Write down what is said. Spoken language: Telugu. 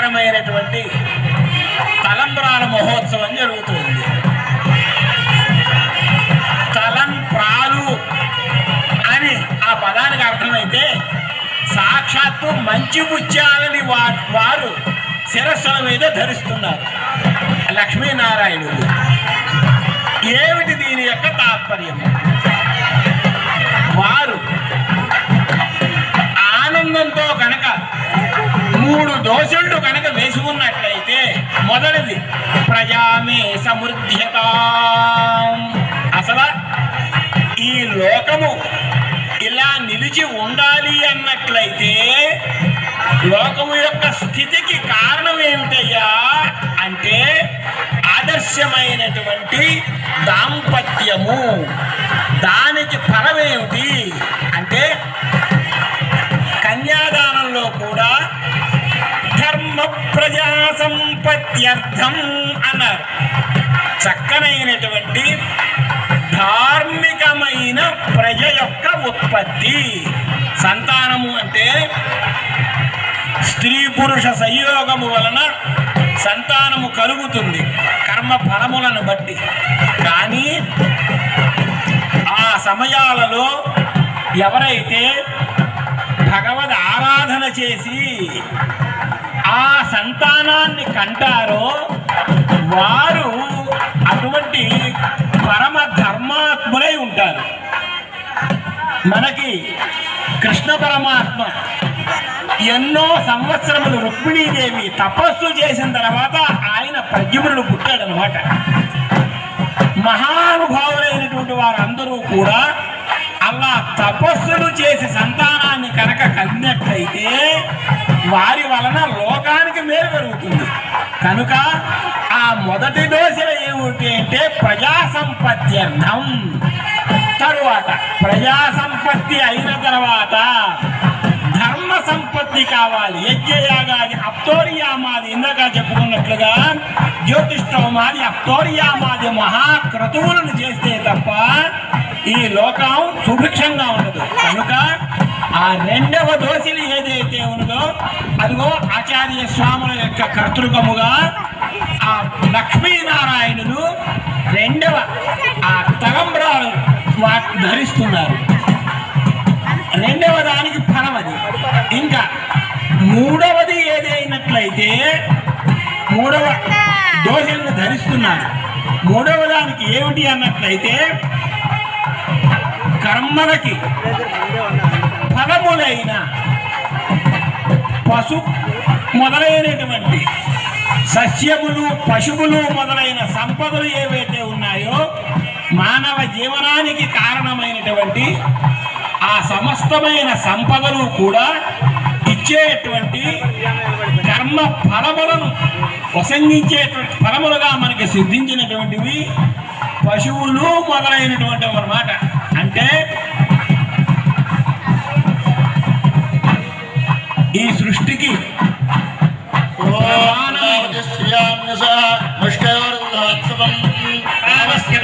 భయంకరమైనటువంటి తలంబ్రాల మహోత్సవం జరుగుతుంది. తలంప్రాలు అని ఆ పదానికి అర్థమైతే సాక్షాత్తు మంచి ముత్యాలని వా- వారు శిరస్సుల మీద ధరిస్తున్నారు. లక్ష్మీనారాయణుడు. ఏమిటి దీని యొక్క తాత్పర్యం? వారు దోషుడు కనుక వేసుకున్నట్లయితే మొదటిది ప్రజామే సమృద్ధ్యత. అసలు ఈ లోకము ఇలా నిలిచి ఉండాలి అన్నట్లయితే లోకము యొక్క స్థితికి కారణం ఏమిటయ్యా? అంటే ఆదర్శమైనటువంటి దాంపత్యము. దానికి సంపత్త్యర్థం అన్నారు. చక్కనైనటువంటి ధార్మికమైన ప్రజ యొక్క ఉత్పత్తి. సంతానము అంటే స్త్రీ పురుష సంయోగము వలన సంతానము కలుగుతుంది. కర్మ ఫలములను బట్టి. కానీ ఆ సమయాలలో ఎవరైతే భగవద్ ఆరాధన చేసి ఆ సంతానాన్ని కంటారో వారు అటువంటి పరమ ధర్మాత్ములై ఉంటారు. మనకి కృష్ణ పరమాత్మ ఎన్నో సంవత్సరములు రుక్మిణీదేవి తపస్సు చేసిన తర్వాత ఆయన ప్రద్యుమ్నుడు పుట్టాడనమాట. మహానుభావులైనటువంటి వారందరూ కూడా అలా తపస్సులు చేసి సంతానాన్ని కనుక కలిగినట్లయితే వారి వలన వారికి మేలు జరుగుతుంది కనుక ఆ మొదటి దోశలు ఏమిటి అంటే ప్రజా సంపత్త్యర్థం తరువాత ప్రజా సంపత్తి అయిన తర్వాత ధర్మ సంపత్తి కావాలి. యజ్ఞయాగాది అప్తోరియామాది ఇందాక చెప్పుకున్నట్లుగా జ్యోతిష్టోమాది అప్తోరియామాది మహాక్రతువులను చేస్తే తప్ప ఈ లోకం సుభిక్షంగా ఉండదు. కనుక ఆ రెండవ దోషిని ఏదైతే ఉన్నదో అదిగో ఆచార్య స్వాముల యొక్క కర్తృకముగా ఆ లక్ష్మీనారాయణులు రెండవ ఆ తలంబ్రాలు వాటి ధరిస్తున్నారు. రెండవ దానికి ఫలం అది. ఇంకా మూడవది ఏదైనట్లయితే మూడవ దోషులను ధరిస్తున్నారు. మూడవ దానికి ఏమిటి అన్నట్లయితే కర్మలకి ఫలములైన పశు మొదలైనటువంటి సస్యములు పశువులు మొదలైన సంపదలు ఏవైతే ఉన్నాయో మానవ జీవనానికి కారణమైనటువంటి ఆ సమస్తమైన సంపదలు కూడా ఇచ్చేటువంటి కర్మ ఫలములను ప్రసంగించేటువంటి ఫలములుగా మనకి సిద్ధించినటువంటివి పశువులు మొదలైనటువంటి అన్నమాట. శ్రీయాం ముష్కయోర్ధోత్సవం రామస్య